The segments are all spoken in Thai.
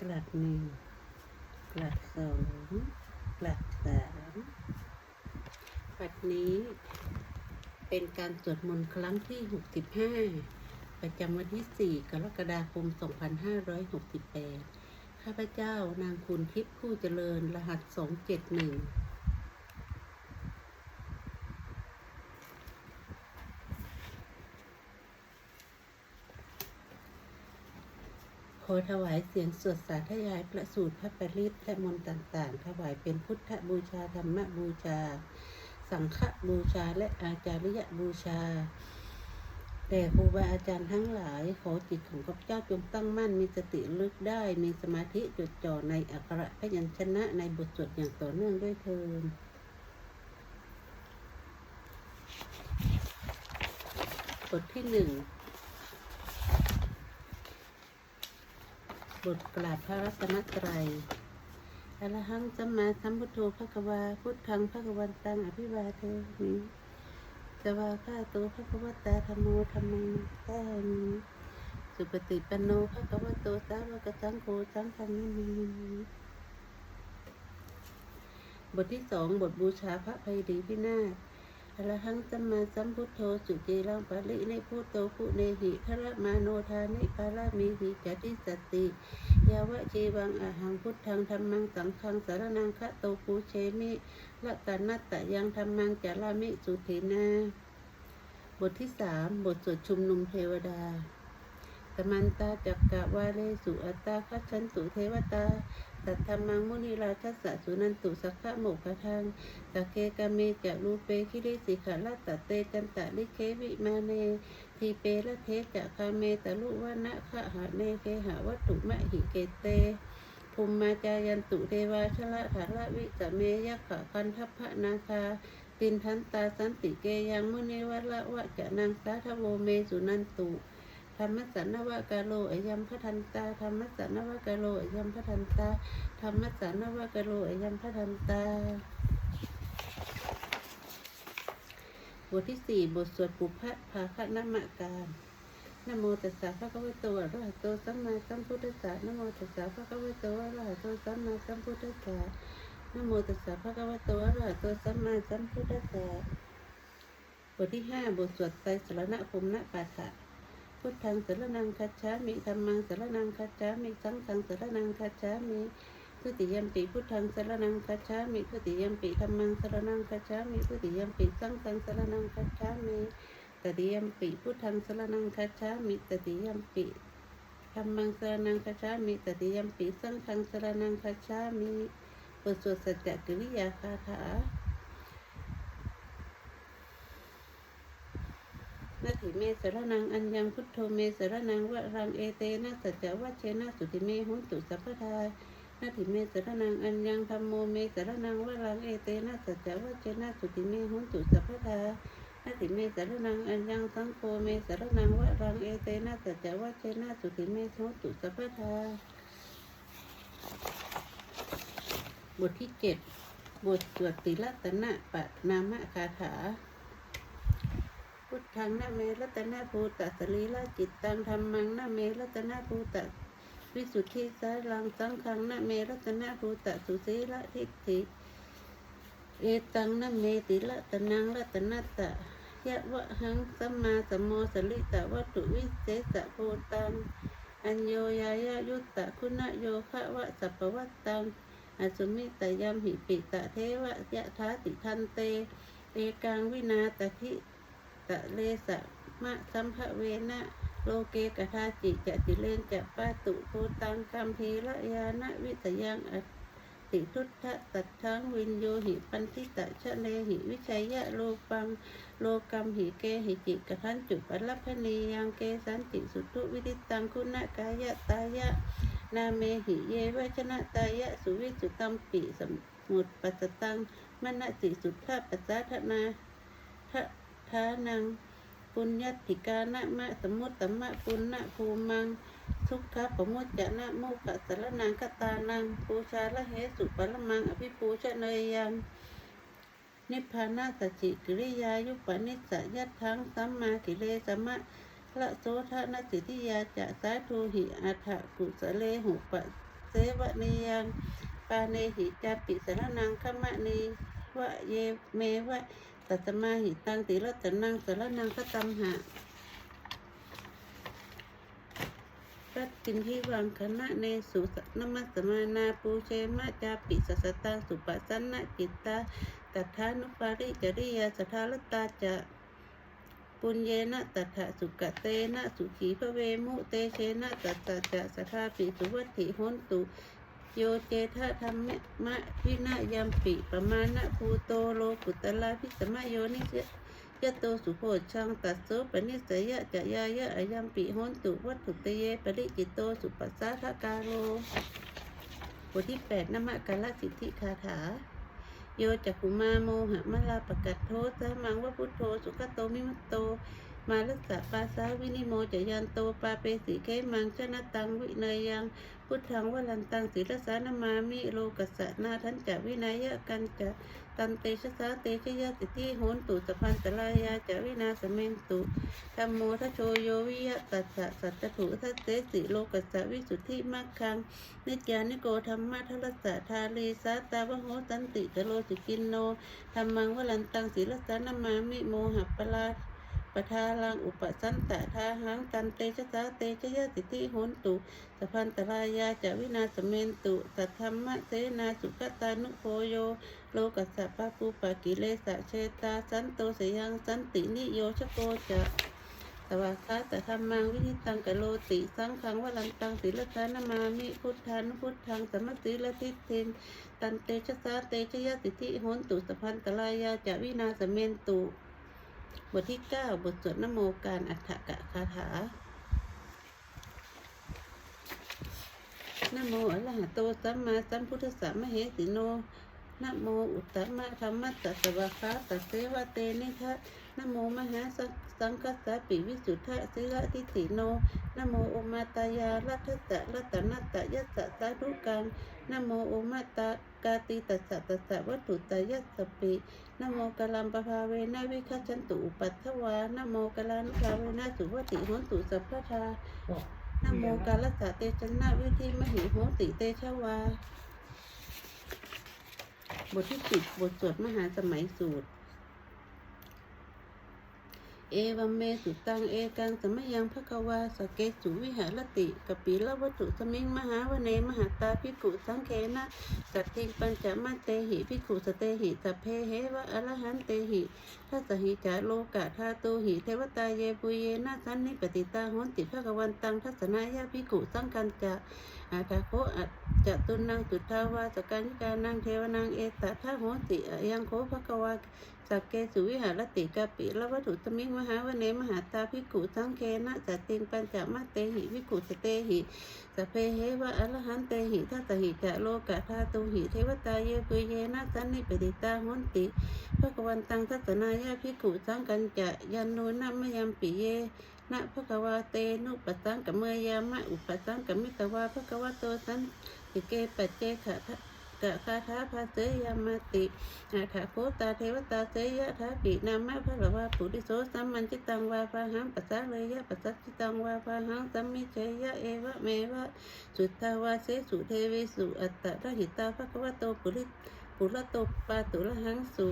กลัดหนึ่งกลัดสองกลัดสามปัดนี้เป็นการสวดมนต์ครั้งที่ 65 ประจำวันที่ 4 กรกฎาคม 2568 ข้าพเจ้านางคุณทิพย์ผู้เจริญรหัส 271 ข อถวายเสียงสวดสาธยายพระสูตรพระปริตและมนต์ต่างๆ ถวายเป็นพุทธบูชาธรรมบูชา สังฆบูชาและอาจาริยบูชาแต่ครูบาอาจารย์ทั้งหลาย ขอจิตของข้าพเจ้าจงตั้งมั่นมีสติลึกได้ มีสมาธิจดจ่อในอักขระพยัญชนะในบทสวดอย่างต่อเนื่องด้วยเทินบทที่หนึ่ง บทกราบพระรัตนตรัยอรหังสัมมาสัมพุทโธภควาพุทธังภควันตังอภิวาเทมิสวาคาโตภควตาธรรมโมธรรมังตามิสุปฏิปันโนภควโตสาวกสังโฆสังฆังนามิบทที่สองบทบูชาพระภัยดีพินาศ อรหังสัมมาสัมพุทโธสุจีรังปะริในพุทโตพุเนหิพระมาโนทานิปารามีหิจติสติ ยาวะจีวังอาหังพุทธังธรรมังสังฆังสารนังคะโตปูเชมิละตานัตตะยังธรรมังจารามิสุถีนาบทที่สามบทสวดชุมนุมเทวดาสมันตาจักกะวาเลสุอัตตาคัจฉันตุเทวตา สัทธรรมังมุนิราชสะสุนันตุสักขะโมกขทังตะเกกะเมจะรูเปคิริสิขาลตะเตจันตะลิเควิมาเนทีเปละเทจะคาเมตะลุวะนะคะหะเนเคหะวัตถุมะหิเกเตภูมิมาจายันตุเทวาชละถาละวิสะเมยักขะคันทัพพะนาคาตินทันตาสันติเกยังมุนิวัละวะจะนังสาทโวเมสุนันตุ ธรรมสันนวกาโลอยัมพะทันตาธรรมสันนวกาโลอยัมพะทันตาธรรมสันนวกาโลอยัมพะทันตา บทที่สี่บทสวดปุพพะภาคะนมการนโมตัสสะภะคะวโตอะระหะโตสัมมาสัมพุทธัสสะนโมตัสสะภะคะวโตอะระหะโตสัมมาสัมพุทธัสสะนโมตัสสะภะคะวโตอะระหะโตสัมมาสัมพุทธัสสะบทที่ห้าบทสวดไตรสรณคมณปาฐะ พุทธังสรนังคัจฉามิธรรมังสรนังคัจฉามิสังฆังสรนังคัจฉามิทุติยมปิพุทธังสรนังคัจฉามิทุติยมปิธรรมังสรนังคัจฉามิทุติยมปิสังฆังสรนังคัจฉามิตติยมปิพุทธังสรนังคัจฉามิตติยมปิธรรมังสรนังคัจฉามิตติยมปิสังฆังสรนังคัจฉามิบทสวดสัจจกิริยาคาถา นาถิเมสรนังอัญญังพุทโธเมสรนังวะรังเอเตนะสัจจวัชเชนะสุติเมหุนตุสัพพทานาถิเมสรนังอัญญังธรรมโมเมสรนังวะรังเอเตนะสัจจวัชเชนะสุติเมหุนตุสัพพทานาถิเมสรนังอัญญังสังโฆเมสรนังวะรังเอเตนะสัจจวัชเชนะสุติเมหุนตุสัพพทาบทที่เจ็ดบทสวดติรัตนะปะนามะคาถา พุทธังนะเมรัตนะภูตะสรีละจิตตังธรรมังนะเมรัตนะภูตะวิสุทธิสารังสังฆังนะเมรัตนะภูตะสุสีละทิฏฐิเอตังนะเมติละตนังรัตนตะยะวะหังสัมมาสัมโมสลิตะวัตถุวิเศษะภูตังอัญโยยายายุตตะคุณโยคะวะสัพพวัตตังอสุมิตยัมหิปิตะเทวะยะทาติทันเต เอกังวินาตะทิ ตะเลสะมะสัมภเวนะโลเกกทาจิจะจิเลนจะปาตุโพตังคัมภีระยานะวิตยังอติทุตทะตัดทังวินโยหิปันทิตะชะเลหิวิชัยยะโลปังโลกัมหิเกหิจิกทันจุปัลลพนียังเกสันติสุตุวิติตังคุณกายะตายะนาเมหิเยวชนะตายะสุวิสุตัมปิสมุตปัสตังมณสิสุทธาปัสสะทนาทะานัง ปุญญติกานะมะสมุตตมะปุณณภูมัง ทุกขะปมุจจะนะโมกะสรนังกตานังปูชาละเหสุปรมังอภิปูชเนยยัง นิพพานาสจิกิริยายุปนิสสยัตถังสัมมากิเลสมะละโสทานสิทธิยาจะสาธุหิอัฏฐกุสเลหุปะเสวะเนียัง ปาเนหิจาปิสรนังขมะนีวะเยเมวะ ตัตมาหิตังติรัตนังสรนังคตัมหะปัตตินทิวังคณะเนสุสนมัสมานาปูเชมะจาปิสสตังสุปัสันะจิตตาตัทธานุปาริจริยาสทารตาจะปุญเยนะตัทธะสุกะเตนะสุขีพระเวมุเตเชนะตัตตะจะสทาปิสุวัตถิโหนตุ โยเจทะธรรมะมะวินายัมปิปมาณะภูโตโลกุตลาพิสมะโยนิเสยะโตสุโพชังตัสโสปนิสยะจะยายะอายัมปิโหนตุวัตถุเตเยปริจิตโตสุปัสสะทะกาโลบทที่แปดนมะกาลสิทธิคาถา โยจักขุมาโมหะมะลาปะกัตโทสามังวะพุทโธสุขโตมิมัตโต มาลัสสะปาสาวินิโมจะยันโตปาเปสิเกมังชนะตังวิเนยยังพุทธังวลันตังศิรสานามามิโลกัสะนาทันจะวินัยกันจะตันเตชะสาเตชะยะสิทธิโหนตุสพันตลายาจะวินาสเมนตุธรรมโมทโชโยวิยะตัสสะสัจถุทัสเตสิโลกัสะวิสุทธิมัคคังนิจานิโกธรรมะทรัสสะทาลีสาตาวโหตันติตโลสิกินโนธรรมังวลันตังศิรสานามามิโมหะปลา ปทาลังอุปสันตะทาหังตันเตชะสาเตชะยะสิทธิโหนตุสพันตรายาจะวินาสเมนตุสัทธรรมะเสนาสุขตานุโพโย โลกัสสะปะปูปะกิเลสะเชตาสันโตสยังสันตินิโยชโกจะสวากาแต่ธรรมังวินิตังกะโลติสังขังวลันตังศิลธานามามิพุทธานุพุทธังสมติละทิฏฐินตันเตชะสาเตชะยะสิทธิโหนตุสพันตรายาจะวินาสเมนตุ บทที่ 9 บทสวดนโมการอัฏฐกะคาถานโมอระหะโตสัมมาสัมพุทธัสสะมเหสิโนนโมอุตตมะธรรมัสสะสวะคาตัสเสวะเตนิทะนโมมหาสังสังคัสสะปิวิสุทธะสิระทิติโนนโมโอมาตายาลัทธะรัตนัตตะยัสสะสาธุกัง นโมโอมาตากาติตัสสะตัสสะวัตถุตายัสสปินโมกลัมปภาเวนะวิคัจฉันตุอุปัตถวานโมกลานุภาเวนะสุวัติโหนตุสัพพทานโมกาลสะเตชนะวิธิมหิโหติเตชวา บทที่สิบบทสวดมหาสมัยสูตร เอวัมเมสุตังเอกังสมยังภควาสเกสุวิหารติกปิละวัตุสมิงมหาวเนมหาตาภิกุสังเคนะสัตถิปัญจมาเตหิภิกุสเตหิสัพเพเหวะอรหันเตหิทัสหิจาโลกะธาตุหิเทวตาเยปุเยนะสันนิปติตาหนติภควันตังทัศนายาภิกุสังกันจะ อาคาโคอัจจตุนังสุทธาวาสการนิการนังเทวนังเอตทะโหติยังโคภควาสักเกสุวิหารติกาปิละวัตถุสมิงมหาวเนมหาตาภิกขุสังเคนะสัติงปัญจมาเตหิภิกขุสเตหิสเพเหวะอรหันเตหิทัตหิจะโลกะธาตุหิเทวตาเยปุเยนะสันนิปติตาหนติภะกวันตังทัศนายาภิกขุสังกันจะยันโนนะมยัมปิเย นะภะคะวาเตนุปตังกัมเมยามะอุปตังกัมมิตวาภะคะวะโตสันติเกปัจเจขะกะคาถาภาเสยามาติอาถาโคตาเทวตาเสยะทาปินามะพระละวาปุริโสสัมมันจิตังวาปาหังปัสสะเลยะปัสสัจจิตังวาปาหังสัมมิเชยะเอวะเมวะสุทธาวาเสสุเทวิสุอัตตะระหิตาภควะโตปุริปุระโตปาตุละหังสุ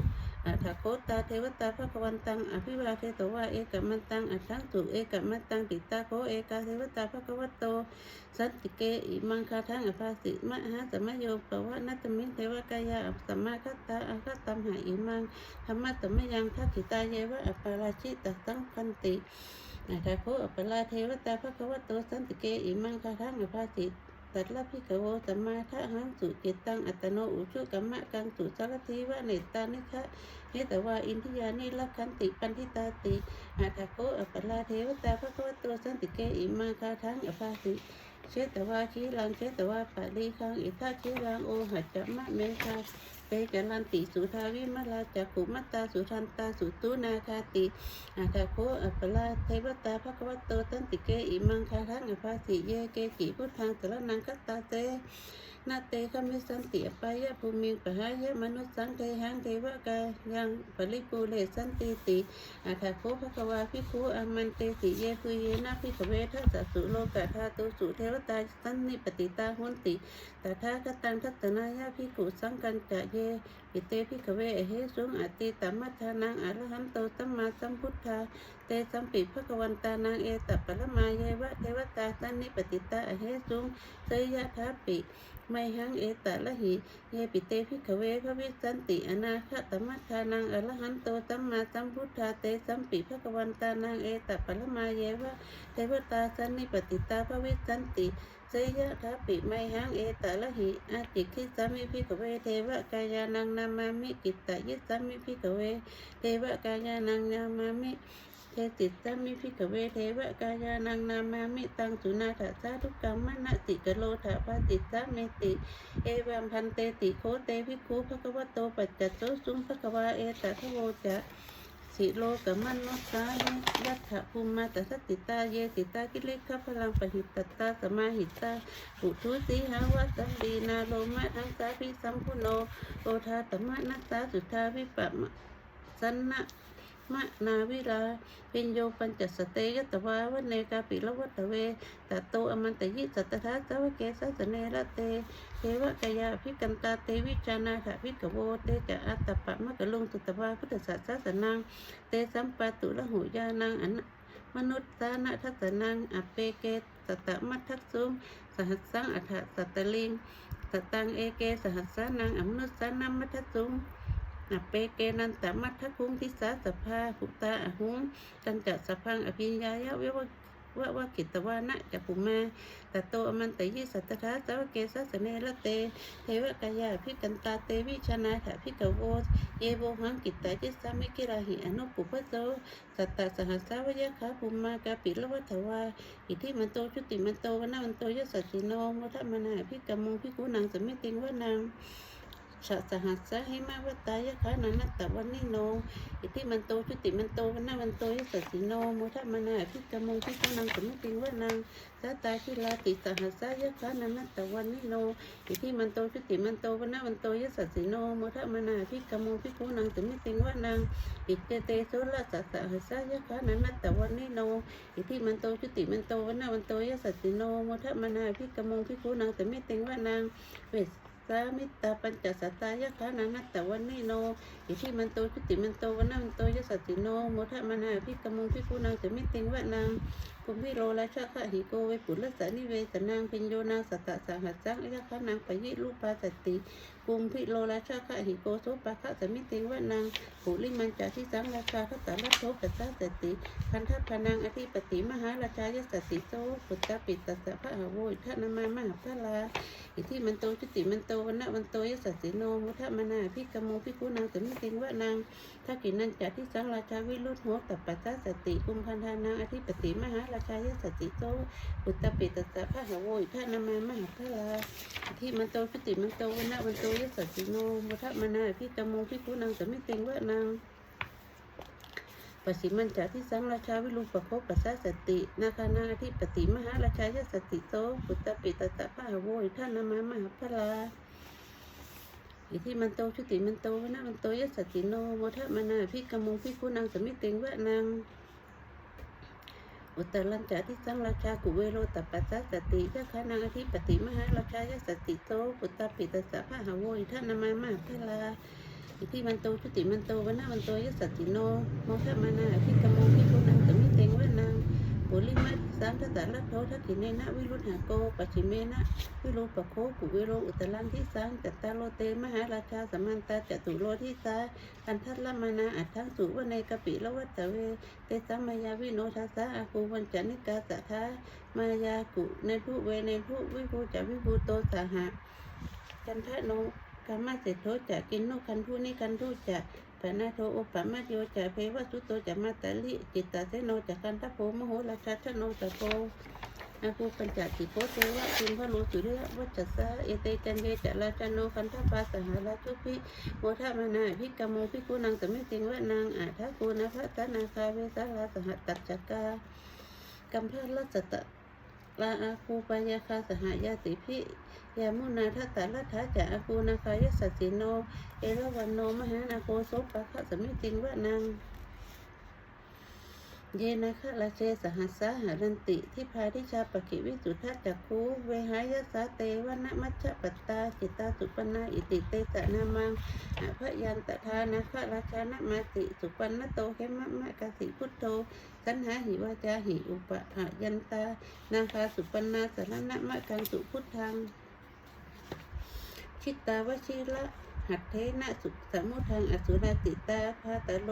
อาถาโคตาเทวตาภควันตัง อภิวาเทตวาเอกมันตังอัตถังสุเอกมันตังติตาโคเอกาเทวตาภควะโต สันติเกอิมังคาทังอภาสิมหาสมโยปวะนัตมิเทวกายาอัปสัมมาคัตตาอาคตัมหาอิมังธรรมะตมยังทักขิตาเยวะอปาราชิตสังคันติอาทาโคอปปลาเทวตาภควะโตสันติเกอิมังคาทังอภาสิ ตัดละพิกโวสัมมาทะหังสุจิตตังอัตโนอุชุกัมมะกังสุสารทีวะเนตานิคะเนตวาอินทิยานิลักขันติปันทิตาติอาทาโคอัปลาเทวตาพระกวตโตสันติเกอิมาคาทังอภาสิเชตวาคีลังเชตวาปะลีคังอิทาคีลังโอหัจจมะเมคา เจรันติสุทาวิมลาจักขุมัตตาสุทันตาสุตุนาคาติอาคาโคอัปลาเทวตาภควโตตันติเกอิมังคาทังอภาสิเยเกกิพุทธังตระนังกัตตาเต นาเตคมิสันติอปายะภูมิปะหายะมนุสสังเทหังเทวกายังปริปูเลสันติติอาถาโคภควาภิกขุอามันเตติเยปุเยนะภิกขเวทัสสะสุโลกะธาตุสุเทวตาสันนิปติตาหุนติตถาคตังทัตนายาภิกุสังกันจะเยปิเตภิกขเวเหสุงอติตัมมัทานังอรหันโตสัมมาสัมพุทธาเตสัมปิภควันตานังเอตัปะละมาเยวะเทวตาสันนิปติตาเหสุงเสยยะทัปปิ ไม่หังเอตะละหิเยปิเตภิกขเวพระวิสันติอนาคตมัทานังอรหันโตสัมมาสัมพุทธาเตสัมปิภควันตานังเอตะปะลมาเยวะเทวตาสันนิปติตาพระวิสันติเสยะทัปปิไม่หังเอตะละหิอาจิคิสามิภิกขเวเทวกายานังนามามิกิตตยิสามิภิกขเวเทวกายานังนามามิ เทติสามิพิกเวเทวกายานังนามามิตังสุนาถาสาทุกกรรมมณติกโลถาปติสาเมติ เอวัมพันเตติโคเตภิกขุภควโตปัจจโตสุงภควาเอตทโวจะสิโลกมันนสานิยัตถภูมิมาตสติตาเยติตากิเลสขพลังปหิตตตาสมาหิตาปุถุสีหาวัสัมดีนาโลมะทังสาพิสัมพุโนโอทาตมะนัสสาสุทาวิปัมะสันนะ มะนาวิลาปิญโยปัญจสเตยตวาวเนกาปิละวัตเวตัตโตอมันตยิสัตถาสวเกสสเนระเตเทวกายาภิกันตาเตวิจานาถาภิกโวเตจะอัตตปะมะกะลุงตุตวาพุทธศาสสนังเตสัมปะตุละหุยานังอันมนุษย์สานะทัสนังอเปเกสตะมัทัสสุงสหัสสังอัฏฐสัตตลิงสตังเอเกสหัสสานังอมนุษย์สานัมมัทัสสุง อเปเกนันตมัททคุงทิสาสภาหุตาอหุงจันจัสสพังอภิญญายะเววะวะวะกิตวานะจักุมาตโตอมันตยิสัตถาสาวเกสัสเนละเต เทวกายาพิกันตาเตวิชนาถาพิกโวเยโวหังกิตตาจิสามิกิราหิอนุปุพโสสัตตาสหัสสาวยะขาภูมากาปิละวัฏวาอิทิมันโตชุติมันโตวนามันโตยสัสสิโนมุทมนาพิกมุงพิกุนังสมิติงวะนาง ชาสหัสสะให้มาวัตตายะขานันตะวันนิโนอิติมันโตชุติมันโตวันนามันโตยสัสสิโนมุทะมนาพิกมงพิกนังสมิติงวนังสัตาคิลาติสหัสสะยะขานันตะวันนิโนอิติมันโตชุติมันโตวันนามันโตยสัสสิโนมุทะมนาพิกมงพิกนังสมิติงวนังอิเตเตโสละสัสะหัสสะยะขานันตะวันนิโนอิติมันโตชุติมันโตวันนามันโตยสัสสิโนมุทะมนาพิกมงพิกนังสมิติงวนังเวสามิตาปัญจสัตตายะขานันัตตะวันนิโนอิทิมันโตชุติมันโตวันนัมันโตยะสัตติโนโมทะมนาพิกมุงพิกุนังจะมิติงวะนาง ภูมิโรราชคะหิโกเวปุลสานิเวสนางพิญโยนาสัตะสหัสสังยะขานางปยิรูปาสติภูมิพิโรราชคะหิโกโสปะคะสมิติงวะนางปุริมันจาทิสังราชาคตาลโทปัสสะสติพันธพนังอธิปติมหาราชายสสิโสปุตตปิตตสะพะหาโวยทนามามหาพระลาอิที่มันโตชุติมันโตวันะวันโตยสัสสิโนมุทะมนาพิกโมพิกุนางสมิติงวะนางทักกินันจัที่สังราชาวิรุธโหตัปปัสสะสติกุมพันธานางอธิปติมหาราชายสติโตปุตตปิตสะพะหาโวยทนามามหาพระลาที่มันโตชุติมันโตวันนะวันโตยสติโนมุทะมนาพิกโมพิกุนางสมิติงวะนางปสิมันจาที่สังราชาวิรุปโคปัสสะสตินาคานาธิปติมหาราชายสติโตปุตตปิตตะพะหาโวยท่านนามามหาพลาอิทิมันโตชุติมันโตวนะมันโตยสติโนโมทะมนาพิกมุงพิกุนังสมิติงวะนาง อุตรัญจาที่สังราชากุเวโรตปัสสะสติยะคานาธิปติมหาราชายสติโตปุตตปิตสะพะหาโวยท่านนามามหาพลาอิทิมันโตชุติมันโตวันนามันโตยสัตติโนโมทะมานาพิกโมพิพุนังสมิเตงวะนาง ปุริมัสามทัตตะลัทโททักิเนนะวิรุธหาโกปัจฉิเมนะวิโรปโคกุวิโรอุตลันทิสังจัตตาโลเตมหาราชาสมันตาจตุโลทิสาอันทัตละมานาอัตถังสุวเนกปิละวัตเวเตสัมมายาวิโนทัสสะอากูวันจานิกาสัทธามายากุเนทุเวเนทุวิภูจาวิภูโตสหะจันทะโนกามาเสโทจะกินโนคันทุนิคันทุจะ ปนาโทโอปะมาโยจะเพวสุโตจะมาตาลิจิตตาเสโนจะกันทะโพมโหราชาชโนตะโพอาภูปัญจติโพเทวะคุณพระโลสุริยวัจจสะเอเตจันเยจะราชโนคันทปาสหราชุพิโมทะมานาพิกโมพิกุนังสมิติงวะนางอาทะกูนะพระตนาคาเวสาราสหตตัจจกากัมพะรัสตะ ลาอาคูปายาคาสหายาติพิยามุนาทัตตาลัทธาจะอาคูนาคายสัสสิโน เอราวันโนมหานาโคโสปะคะสมิติงวะนัง เยนะคะละเชสหัสสาหารันติ ที่พาทิชาปกิวิสุทธจักคูเวหายสาเตวนะมัชฌะปัตตาจิตตาสุปนาอิติเตตะนามังอภยันตทานะคะราชานะมาติสุปันนโตเขมะมะกสิพุทโธสันหาหิวาจาหิอุปะหายันตา นาคาสุปนาสารณะมะกังสุพุทธังชิตตาวชิระหัตเทนะสุสมุทังอสุรติตาพาตะโล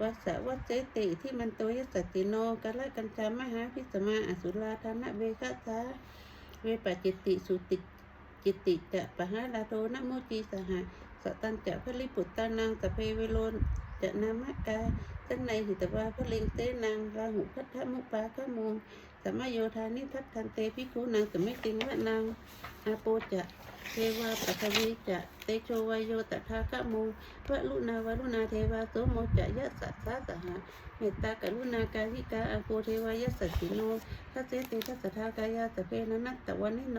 วัสะวัจเจติที่มันโตยสัตติโนกะละกัญจามหาพิสมาอสุราธานะเวคะสาเวปจจิติสุติจิติจะปะหาลาโทนะโมจีสหะสตันจะพลิปุตตานังสเพเวโลนจะนามะกาสันในหิตวาพลิงเตนังราหุพัทธมุปาขมูลสัมมโยธานิทัตทันเตพิคุนางสมิติงวะนางอาโปจะ เทวาปัทวีจะเตโชวายโยตถาคโมวะลุนาวรุณาเทวาโสโมจะยะสัสสะสหะเมตตากรุณากาหิกาอาโกเทวายะสัสสิโนทัสเสเตทัสสะทากายาสเพนะนัตตะวันนิโน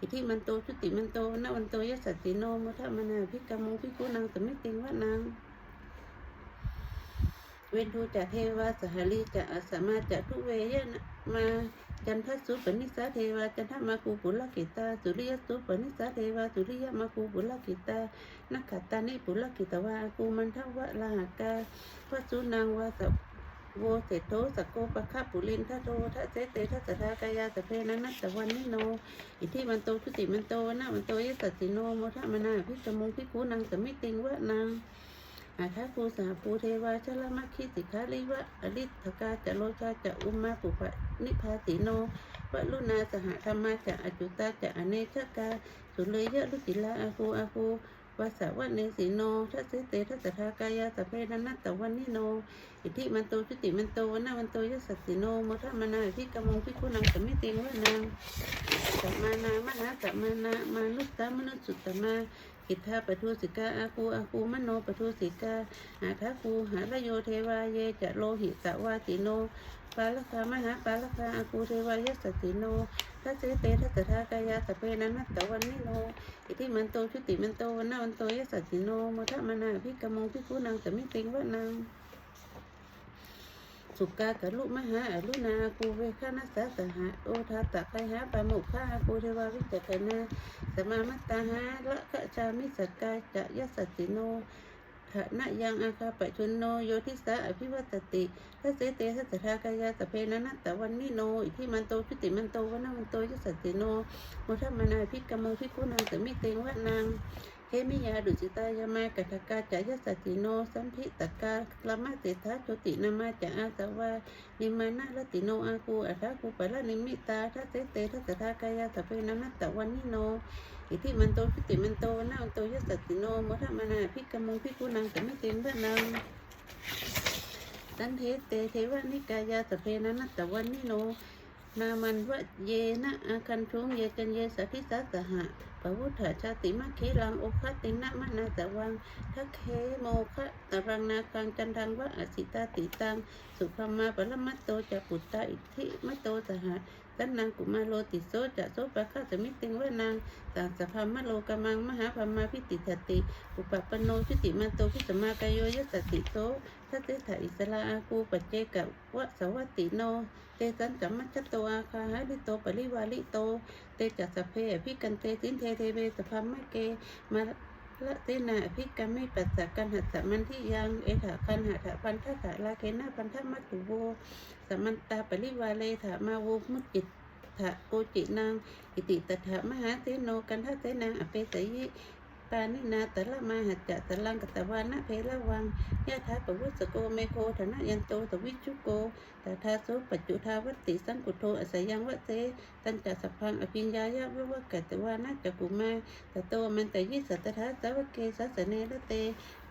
อิทิมันโตชุติมันโตนวันโตยะสัสสิโนมุทะมนาภิกขมุภิกขุนางสมิติงวะนางเวนทูจะเทวาสหลีจะอสมาจะทุเวยนะมา จันทสุปนิสาเทวาจันทมาคูปุลกิตาสุริยสุปนิสาเทวาสุริยมาคูปุลกิตานักขัตตานิปุลกิตวาคูมันทวะลาหกาวสุนางวาสโวเสโทสกโกปะคะปุลินทะโททะเสเตทะสะทากายาสเพนันัตตะวันนิโน อิทิมันโตชุติมันโตนะมันโตยสัสสิโนโมทะมนาพิจมงพิคูนางสมิติงวะนาง อาทาภูสาภูเทวาชลมัคคิสิกาลิวะอริทกาจะโลชาจะอุมมาปุปะนิพาติโนวะลุนาสหธรรมาจะอจุตาจะอเนชกาสุเลยยะลุจิลาอาคูอาคูวาสาวะเนสิโนทัสสิเตทัสทากายาสเพนันนัตตะวันนิโน อิทิมันโตชุติมันโตวนะมันโตยสัสสิโนโมทะมนาพิกมงพิคุนังสมิติงวะนางสัมมานามหาสัมมานามานุสตามนุสสุตตมา กิทธาปทุสิกาอาคูอาคูมโนปทุสิกาหาทาคูหาระโยเทวาเยจะโลหิตวาติโนปาลคามหาปาลคาอาคูเทวายสติโนทัศเตทัสสะทากายาสเพนันนัตตะวันนิโนอิทิมันโตชุติมันโตวันนาวันโตยสติโนโมทะมนาพิกมงพิคุนังสมิติงวะนาง สุกากะลุมหาอรุณาภูเวคานัสสะสหะโอทาตะไคหาปามุขะภูเทวาวิจกนาสมามัตตาหาละกะชามิสกกาจะยสสติโนทะนะยังอาคาปะชุนโนโยทิสาอภิวัตติทัสเสเตทัสสะทากายาสเพนะนัตตะวันนิโนอิทิมันโตชุติมันโตวันนามันโตยสสติโนโมทัมมนาภิกกมงภิกขุนางสมิเตงวะนาง เฮมิยาดุจิตายามากัทกาจายสัติโนสัมพิตกาลมาเตทาโชตินามาจาอาสวานิมานะรติโนอาคูอัทาคูปะละนิมิตาทัสเตเตทัสทากายาสเพนะนัตตะวันนิโนอิทิมันโตพิติมันโตนามันโตยสัติโนโมทะมนาภิกขมงภิกุนังสมิเตงวะนางสันเทเตเทวนิกายาสเพนะนัตตะวันนิโนนามันวะเยนะอาคันทุงเยจันเยสัทิสัสหะ ปวุฒชาติมะเคลังโอคตินะมะนาตะวังทักเคโมคะตรังนาคังจันทังวะอสิตาติตัง สุภมาปรมัตโตจะปุตตาอิทธิมัตโตสหะตันนางกุมาโลติโสจะโสปะคะสมิติงวะนางต่างสภามะโลกมังมหาพมาพิติทติ อุปปปโนพิติมันโตพิสมากายโยยสสติโสทัตเตถะอิสลาอากูปัจเจกะวะสวัติโน เตสันจัมมัจจโตอาคาหาลิโตปริวาลิโต ตจัสสเพอภิกันเตสินเทเทเวสพามะเกมาละเตนะอภิกรรมิปัสสะกันหัสสะมันที่ยัง เอถะคันหะถะพันทะถะลาเคนะพันทะมัตถุโวสมันตาปริวาเลถะมาโวมุจิตถะโกจินางอิติตถะมหาเตโนกันทะเตนางอเปสยิ ปานินาตะละมาหัจจะตะลังกตะวานะเพละวังยะถาปวุสโกเมโคธนะยันโตตวิชุโกตถาโสปัจจุทาวัตติสังกุโทอสยังวะเตตันจัสพังอภิญญายะวิวะกตวานะจักุมาตโตมันตยิสัตถะสาวเกสัสเนระเต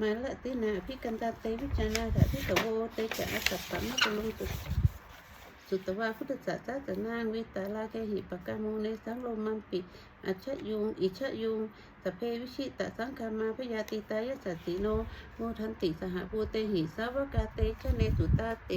มาละตินาภิกันตาเตวิจานาถาทิตโวเตจะอสัพพะมะกลุงตุสุตวาพุทธศาสตนางวิตาลาแกหิปกามุงในสังโลมัมปิอัชยุง อิชยุง สพเพวิชิตะสังคามาพยาติตายสัสสิโน โมทันติสหภูเตหิสาวกาเตชะเนสุตาเต